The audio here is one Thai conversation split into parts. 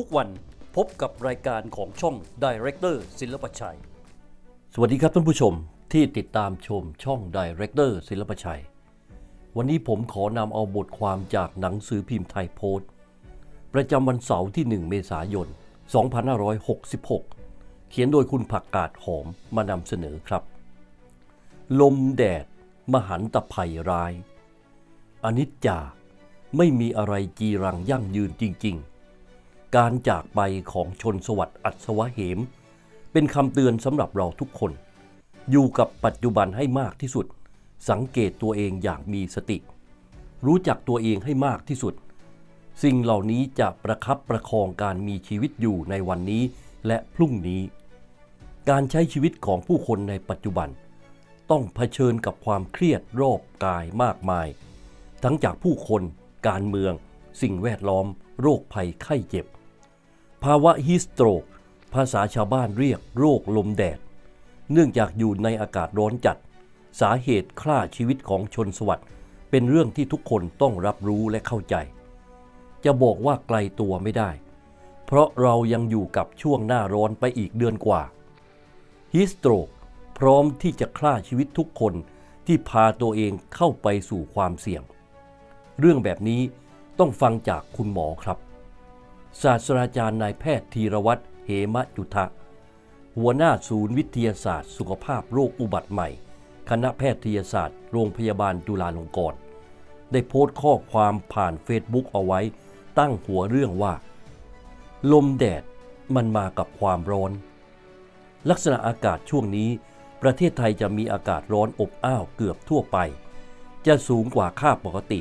ทุกวันพบกับรายการของช่อง Director ศิลปชัย สวัสดีครับท่านผู้ชมที่ติดตามชมช่อง Director ศิลปชัย วันนี้ผมขอนำเอาบทความจากหนังสือพิมพ์ไทยโพสต์ประจำวันเสาร์ที่ 1 เมษายน 2566 เขียนโดยคุณผักกาดหอมมานำเสนอครับ ลมแดด มหันตภัยร้าย อนิจจาไม่มีอะไรจีรังยั่งยืนจริง ๆ การจากไปของชนสวัสดิ์อัศวะเหม เป็นคำเตือนสำหรับเราทุกคน อยู่กับปัจจุบันให้มากที่สุด สังเกตตัวเองอย่างมีสติ รู้จักตัวเองให้มากที่สุด สิ่งเหล่านี้จะประคับประคองการมีชีวิตอยู่ในวันนี้และพรุ่งนี้ การใช้ชีวิตของผู้คนในปัจจุบัน ต้องเผชิญกับความเครียดรอบกายมากมาย ทั้งจากผู้คน การเมือง สิ่งแวดล้อม โรคภัยไข้เจ็บ ภาวะฮิสโตรก ภาษาชาวบ้านเรียกโรคลมแดด เนื่องจากอยู่ในอากาศร้อนจัด สาเหตุฆ่าชีวิตของชนสวัสด์เป็นเรื่องที่ทุกคนต้องรับรู้และเข้าใจ จะบอกว่าไกลตัวไม่ได้ เพราะเรายังอยู่กับช่วงหน้าร้อนไปอีกเดือนกว่าฮิสโตรกพร้อมที่จะฆ่าชีวิตทุกคนที่พาตัวเองเข้าไปสู่ความเสี่ยง เรื่องแบบนี้ต้องฟังจากคุณหมอครับ ศาสตราจารย์นายแพทย์ธีรวัตรเหมะยุทธะหัวหน้าศูนย์วิทยาศาสตร์ สุขภาพโรคอุบัติใหม่ คณะแพทยศาสตร์โรงพยาบาลจุฬาลงกรณ์ได้โพสต์ข้อความผ่านเฟซบุ๊กเอาไว้ ตั้งหัวเรื่องว่า ลมแดดมันมากับความร้อน ลักษณะอากาศช่วงนี้ ประเทศไทยจะมีอากาศร้อนอบอ้าวเกือบทั่วไป จะสูงกว่าค่าปกติ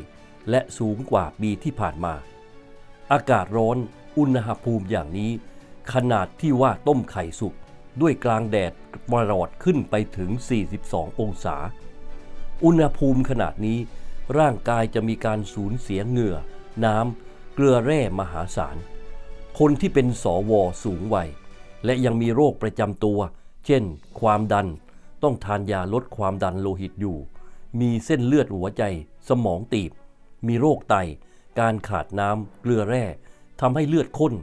และสูงกว่าปีที่ผ่านมา อากาศร้อน อุณหภูมิอย่างนี้ ขนาดที่ว่าต้มไข่สุกด้วยกลางแดดปรอดขึ้นไปถึง 42 องศา อุณหภูมิขนาดนี้ ร่างกายจะมีการสูญเสียเหงื่อ น้ำเกลือแร่มหาศาล คนที่เป็นสวสูงวัย และยังมีโรคประจำตัว เช่น ความดัน ต้องทานยาลดความดันโลหิตอยู่ มีเส้นเลือดหัวใจ สมองตีบ มีโรคไต การขาดน้ำเกลือแร่ ทำให้เลือดข้น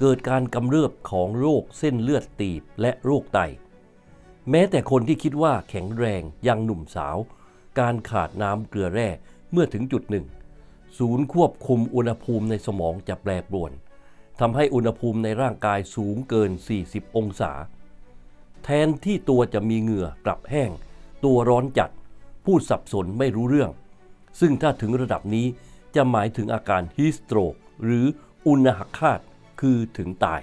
เกิดการกำเริบของโรคเส้นเลือดตีบและโรคไต แม้แต่คนที่คิดว่าแข็งแรงยังหนุ่มสาว การขาดน้ำเกลือแร่เมื่อถึงจุดหนึ่ง ศูนย์ควบคุมอุณหภูมิในสมองจะแปรปรวนทำให้อุณหภูมิในร่างกายสูงเกิน 40 องศา แทนที่ตัวจะมีเหงื่อกลับแห้ง ตัวร้อนจัด พูดสับสนไม่รู้เรื่อง ซึ่งถ้าถึงระดับนี้จะหมายถึงอาการฮิสโตรกหรือ อุณหคาตคือถึงตาย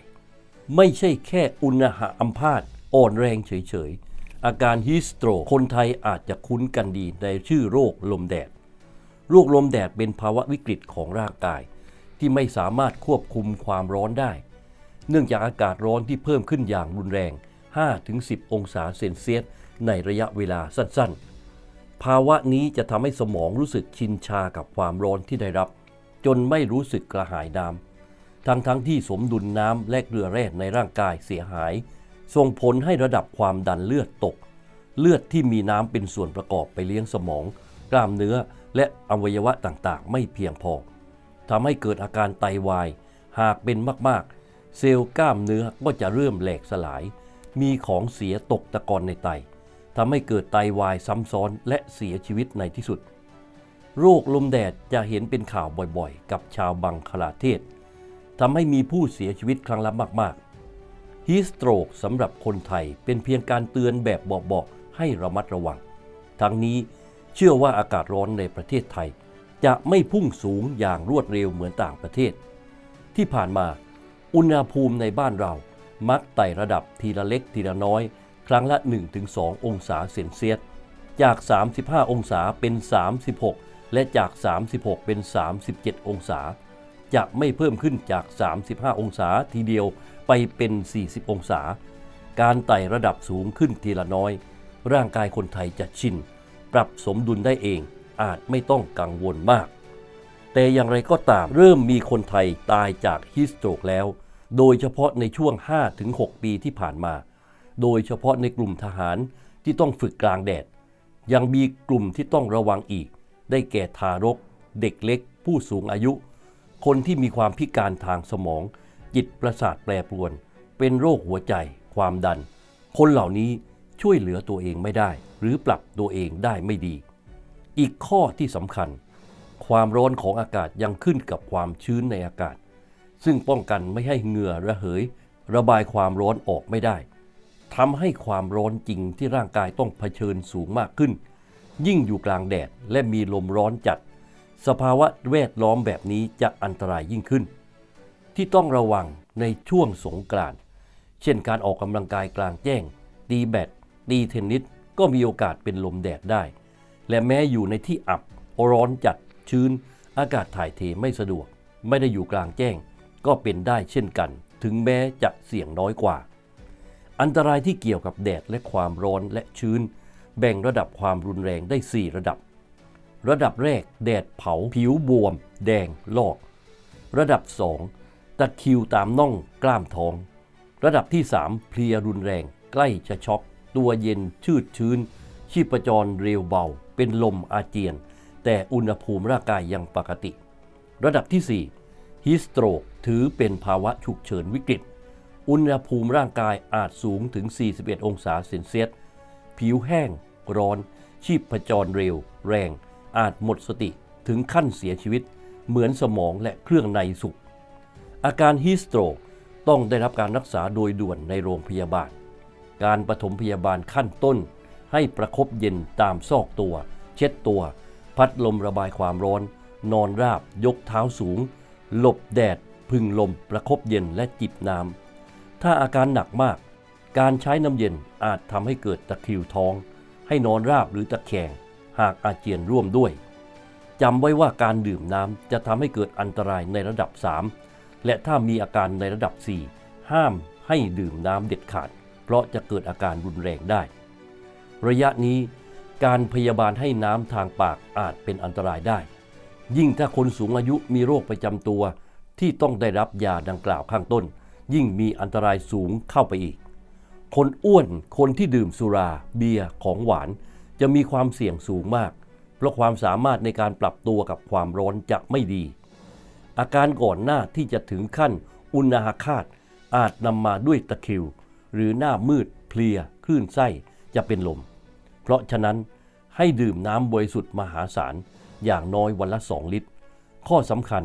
ไม่ใช่แค่อุณหอัมพาตอ่อนแรงเฉยๆ อาการฮิสโตรคนไทยอาจจะคุ้นกันดีในชื่อโรคลมแดด โรคลมแดดเป็นภาวะวิกฤตของร่างกาย ที่ไม่สามารถควบคุมความร้อนได้ เนื่องจากอากาศร้อนที่เพิ่มขึ้นอย่างรุนแรง 5-10 องศาเซนเซียสในระยะเวลาสั้นๆ ภาวะนี้จะทำให้สมองรู้สึกชินชากับความร้อนที่ได้รับ จนไม่รู้สึกกระหายน้ำ ทั้งทั้งที่สมดุลน้ำและเกลือแร่ในร่างกายเสียหาย ส่งผลให้ระดับความดันเลือดตก เลือดที่มีน้ำเป็นส่วนประกอบไปเลี้ยงสมอง กล้ามเนื้อและอวัยวะต่างๆ ไม่เพียงพอทำให้เกิดอาการไตวาย หากเป็นมากๆ เซลล์กล้ามเนื้อก็จะเริ่มแหลกสลาย มีของเสียตกตะกอนในไตทำให้เกิดไตวายซ้ำซ้อนและเสียชีวิตในที่สุด โรคลมแดดจะเห็นเป็นข่าวบ่อยๆ กับชาวบังคลาเทศ ทำให้มีผู้เสียชีวิตครั้งละมากๆฮีสโตรกสำหรับคนไทยเป็นเพียงการเตือนแบบเบาๆให้ระมัดระวัง ทั้งนี้เชื่อว่าอากาศร้อนในประเทศไทย จะไม่พุ่งสูงอย่างรวดเร็วเหมือนต่างประเทศ ที่ผ่านมาอุณหภูมิในบ้านเรามักไต่ระดับทีละเล็กทีละน้อย ครั้งละ 1-2 องศาเซนเซียสจาก 35 องศาเป็น 36 และจาก 36 เป็น 37 องศา จะไม่เพิ่มขึ้นจาก 35 องศาทีเดียวไปเป็น 40 องศา การไต่ระดับสูงขึ้นทีละน้อย ร่างกายคนไทยจะชิน ปรับสมดุลได้เอง อาจไม่ต้องกังวลมาก แต่อย่างไรก็ตามเริ่มมีคนไทยตายจากฮิสโตรกแล้ว โดยเฉพาะในช่วง 5-6 ปีที่ผ่านมา โดยเฉพาะในกลุ่มทหารที่ต้องฝึกกลางแดด ยังมีกลุ่มที่ต้องระวังอีก ได้แก่ทารก เด็กเล็ก ผู้สูงอายุ คนที่มีความพิการทางสมอง จิตประสาทแปรปรวน เป็นโรคหัวใจ ความดัน คนเหล่านี้ช่วยเหลือตัวเองไม่ได้ หรือปรับตัวเองได้ไม่ดี อีกข้อที่สำคัญ ความร้อนของอากาศยังขึ้นกับความชื้นในอากาศ ซึ่งป้องกันไม่ให้เหงื่อระเหย ระบายความร้อนออกไม่ได้ทำให้ความร้อนจริงที่ร่างกายต้องเผชิญสูงมากขึ้น ยิ่งอยู่กลางแดดและมีลมร้อนจัด สภาวะแวดล้อมแบบนี้จะอันตรายยิ่งขึ้น ที่ต้องระวังในช่วงสงกรานต์เช่นการออกกำลังกายกลางแจ้ง ตีแบด ตีเทนนิส ก็มีโอกาสเป็นลมแดดได้ และแม้อยู่ในที่อับ ร้อนจัด ชื้น อากาศถ่ายเทไม่สะดวก ไม่ได้อยู่กลางแจ้ง ก็เป็นได้เช่นกัน ถึงแม้จะเสี่ยงน้อยกว่า อันตรายที่เกี่ยวกับแดดและความร้อนและชื้น แบ่งระดับความรุนแรงได้ 4 ระดับ ระดับแรกแดดเผาผิวบวม แดงลอก ระดับ 2ตะคิวตามน่องกล้ามท้อง ระดับที่ 3 เพลียรุนแรง ใกล้จะช็อกตัวเย็นชืดชื้น ชีพจรเร็วเบา เป็นลมอาเจียน แต่อุณหภูมิร่างกายยังปกติ ระดับที่ 4 ฮิสโตรกถือเป็นภาวะฉุกเฉินวิกฤต อุณหภูมิร่างกายอาจสูงถึง 41 องศาเซนเซียส ผิวแห้ง ร้อน ชีพจรเร็ว แรง อาจหมดสติถึงขั้นเสียชีวิต เหมือนสมองและเครื่องในสุก อาการฮีสโตรกต้องได้รับการรักษาโดยด่วนในโรงพยาบาล การปฐมพยาบาลขั้นต้น ให้ประคบเย็นตามซอกตัว เช็ดตัว พัดลมระบายความร้อน นอนราบ ยกเท้าสูง หลบแดด พึ่งลม ประคบเย็นและจิบน้ำ ถ้าอาการหนักมาก การใช้น้ำเย็นอาจทำให้เกิดตะคริวท้อง ให้นอนราบหรือตะแคง หากอาเจียนร่วมด้วยจำไว้ว่าการดื่มน้ำจะทำให้เกิดอันตรายในระดับ 3 และถ้ามีอาการในระดับ 4 ห้ามให้ดื่มน้ำเด็ดขาด เพราะจะเกิดอาการรุนแรงได้ ระยะนี้การพยาบาลให้น้ำทางปากอาจเป็นอันตรายได้ ยิ่งถ้าคนสูงอายุมีโรคประจำตัว ที่ต้องได้รับยาดังกล่าวข้างต้น ยิ่งมีอันตรายสูงเข้าไปอีก คนอ้วนคนที่ดื่มสุรา เบียร์ของหวาน จะมีความเสี่ยงสูงมาก เพราะความสามารถในการปรับตัวกับความร้อนจะไม่ดี อาการก่อนหน้าที่จะถึงขั้นอุณาคาตอาจนำมาด้วยตะคริว หรือหน้ามืดเพลียคลื่นไส้จะเป็นลม เพราะฉะนั้นให้ดื่มน้ำบริสุทธิ์มหาศาลอย่างน้อยวันละ 2 ลิตร ข้อสำคัญ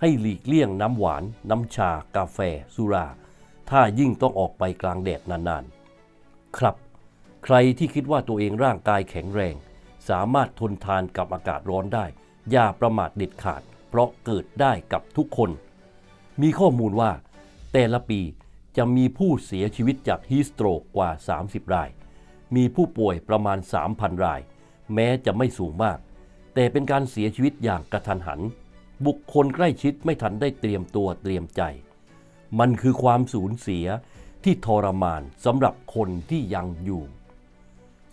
ให้หลีกเลี่ยงน้ำหวาน น้ำชา กาแฟ สุรา ถ้ายิ่งต้องออกไปกลางแดดนานๆ ครับ ใครที่คิดว่าตัวเองร่างกายแข็งแรง สามารถทนทานกับอากาศร้อนได้ อย่าประมาทเด็ดขาด เพราะเกิดได้กับทุกคน มีข้อมูลว่า แต่ละปีจะมีผู้เสียชีวิตจากฮีสโตรกกว่า 30 ราย มีผู้ป่วยประมาณ 3,000 ราย แม้จะไม่สูงมาก แต่เป็นการเสียชีวิตอย่างกระทันหัน บุคคลใกล้ชิดไม่ทันได้เตรียมตัวเตรียมใจ มันคือความสูญเสียที่ทรมานสำหรับคนที่ยังอยู่